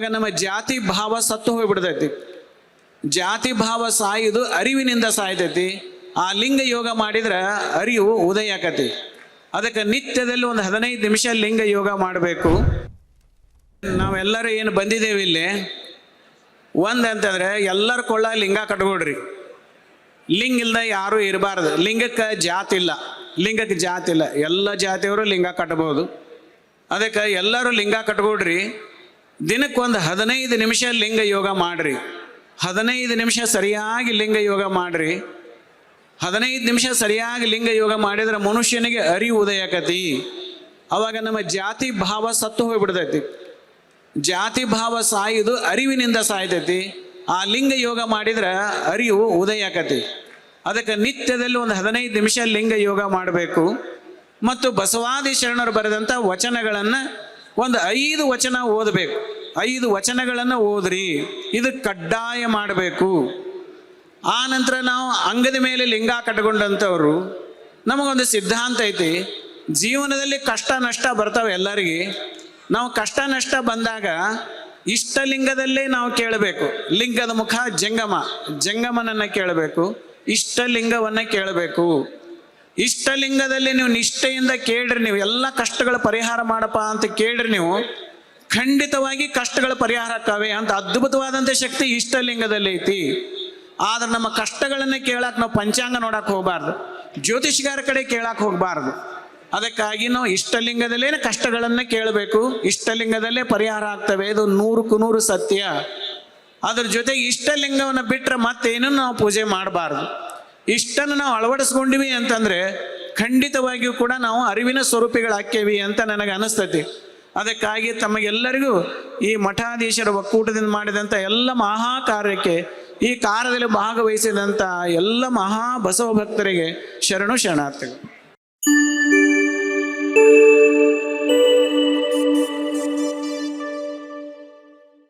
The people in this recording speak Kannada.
ನಮ್ಮ ಜಾತಿ ಭಾವ ಸತ್ತು ಹೋಗ್ಬಿಡ್ತೈತಿ. ಜಾತಿ ಭಾವ ಸಾಯುದು ಅರಿವಿನಿಂದ ಸಾಯ್ತೈತಿ. ಆ ಲಿಂಗ ಯೋಗ ಮಾಡಿದ್ರೆ ಅರಿವು ಉದಯ ಆಕತಿ. ಅದಕ್ಕೆ ನಿತ್ಯದಲ್ಲಿ ಒಂದು ಹದಿನೈದು ನಿಮಿಷ ಲಿಂಗ ಯೋಗ ಮಾಡಬೇಕು. ನಾವೆಲ್ಲರೂ ಏನು ಬಂದಿದ್ದೇವೆ ಇಲ್ಲಿ? ಒಂದು ಅಂತಂದ್ರೆ ಎಲ್ಲರ ಕೊಳ್ಳ ಲಿಂಗ ಕಟ್ಕೊಡ್ರಿ ಲಿಂಗ ಇಲ್ದ ಯಾರೂ ಇರಬಾರ್ದು. ಲಿಂಗಕ್ಕೆ ಜಾತಿ ಇಲ್ಲ. ಲಿಂಗಕ್ಕೆ ಜಾತಿ ಇಲ್ಲ. ಎಲ್ಲ ಜಾತಿಯವರು ಲಿಂಗ ಕಟ್ಟಬಹುದು ಅದಕ್ಕೆ ಎಲ್ಲರೂ ಲಿಂಗ ಕಟ್ಕೊಡ್ರಿ ದಿನಕ್ಕೊಂದು ಹದಿನೈದು ನಿಮಿಷ ಲಿಂಗ ಯೋಗ ಮಾಡ್ರಿ. ಹದಿನೈದು ನಿಮಿಷ ಸರಿಯಾಗಿ ಲಿಂಗ ಯೋಗ ಮಾಡ್ರಿ. ಹದಿನೈದು ನಿಮಿಷ ಸರಿಯಾಗಿ ಲಿಂಗ ಯೋಗ ಮಾಡಿದ್ರೆ ಮನುಷ್ಯನಿಗೆ ಅರಿವು ಉದಯಕತಿ. ಅವಾಗ ನಮ್ಮ ಜಾತಿ ಭಾವ ಸತ್ತು ಹೋಗ್ಬಿಡ್ತೈತಿ. ಜಾತಿ ಭಾವ ಸಾಯುದು ಅರಿವಿನಿಂದ ಸಾಯ್ತೈತಿ. ಆ ಲಿಂಗ ಯೋಗ ಮಾಡಿದ್ರೆ ಅರಿವು ಉದಯ ಆಕತಿ ಅದಕ್ಕೆ ನಿತ್ಯದಲ್ಲಿ ಒಂದು ಹದಿನೈದು ನಿಮಿಷ ಲಿಂಗ ಯೋಗ ಮಾಡಬೇಕು. ಮತ್ತು ಬಸವಾದಿ ಶರಣರು ಬರೆದಂಥ ವಚನಗಳನ್ನು ಒಂದು ಐದು ವಚನ ಓದಬೇಕು. ಐದು ವಚನಗಳನ್ನು ಓದ್ರಿ. ಇದು ಕಡ್ಡಾಯ ಮಾಡಬೇಕು. ಆ ನಂತರ ನಾವು ಅಂಗದ ಮೇಲೆ ಲಿಂಗ ಕಟ್ಕೊಂಡಂಥವ್ರು, ನಮಗೊಂದು ಸಿದ್ಧಾಂತ ಐತಿ. ಜೀವನದಲ್ಲಿ ಕಷ್ಟ, ನಷ್ಟ ಬರ್ತಾವೆ ಎಲ್ಲರಿಗೆ. ನಾವು ಕಷ್ಟ, ನಷ್ಟ ಬಂದಾಗ ಇಷ್ಟಲಿಂಗದಲ್ಲೇ ನಾವು ಕೇಳಬೇಕು. ಲಿಂಗದ ಮುಖ ಜಂಗಮ. ಜಂಗಮನನ್ನು ಕೇಳಬೇಕು. ಇಷ್ಟಲಿಂಗವನ್ನು ಕೇಳಬೇಕು. ಇಷ್ಟಲಿಂಗದಲ್ಲಿ ನೀವು ನಿಷ್ಠೆಯಿಂದ ಕೇಳ್ರಿ ನೀವು, ಎಲ್ಲ ಕಷ್ಟಗಳ ಪರಿಹಾರ ಮಾಡಪ್ಪ ಅಂತ ಕೇಳ್ರಿ ನೀವು, ಖಂಡಿತವಾಗಿ ಕಷ್ಟಗಳ ಪರಿಹಾರ ಆಕಾವೆ ಅಂತ ಅದ್ಭುತವಾದಂಥ ಶಕ್ತಿ ಇಷ್ಟಲಿಂಗದಲ್ಲಿ ಐತಿ. ಆದ್ರೆ ನಮ್ಮ ಕಷ್ಟಗಳನ್ನು ಕೇಳಕ್ ನಾವು ಪಂಚಾಂಗ ನೋಡಕ್ ಹೋಗಬಾರ್ದು, ಜ್ಯೋತಿಷ್ಗಾರ ಕಡೆ ಕೇಳಕ್ ಹೋಗಬಾರ್ದು. ಅದಕ್ಕಾಗಿ ನಾವು ಇಷ್ಟಲಿಂಗದಲ್ಲೇ ಕಷ್ಟಗಳನ್ನ ಕೇಳಬೇಕು, ಇಷ್ಟಲಿಂಗದಲ್ಲೇ ಪರಿಹಾರ ಆಗ್ತವೆ, ಇದು ನೂರಕ್ಕೂ ನೂರು ಸತ್ಯ. ಅದ್ರ ಜೊತೆಗೆ ಇಷ್ಟಲಿಂಗವನ್ನು ಬಿಟ್ಟರೆ ಮತ್ತೇನೂ ನಾವು ಪೂಜೆ ಮಾಡಬಾರ್ದು. ಇಷ್ಟನ್ನು ನಾವು ಅಳವಡಿಸ್ಕೊಂಡಿವಿ ಅಂತಂದ್ರೆ ಖಂಡಿತವಾಗಿಯೂ ಕೂಡ ನಾವು ಅರಿವಿನ ಸ್ವರೂಪಿಗಳಾಕ್ಕೇವಿ ಅಂತ ನನಗೆ ಅನಿಸ್ತತಿ. ಅದಕ್ಕಾಗಿ ತಮಗೆಲ್ಲರಿಗೂ ಈ ಮಠಾಧೀಶರ ಒಕ್ಕೂಟದಿಂದ ಮಾಡಿದಂಥ ಎಲ್ಲ ಮಹಾ ಕಾರ್ಯಕ್ಕೆ ಈ ಕಾರ್ಯದಲ್ಲಿ ಭಾಗವಹಿಸಿದಂಥ ಎಲ್ಲ ಮಹಾ ಬಸವ ಭಕ್ತರಿಗೆ ಶರಣು ಶರಣಾರ್ಥಿಗಳು.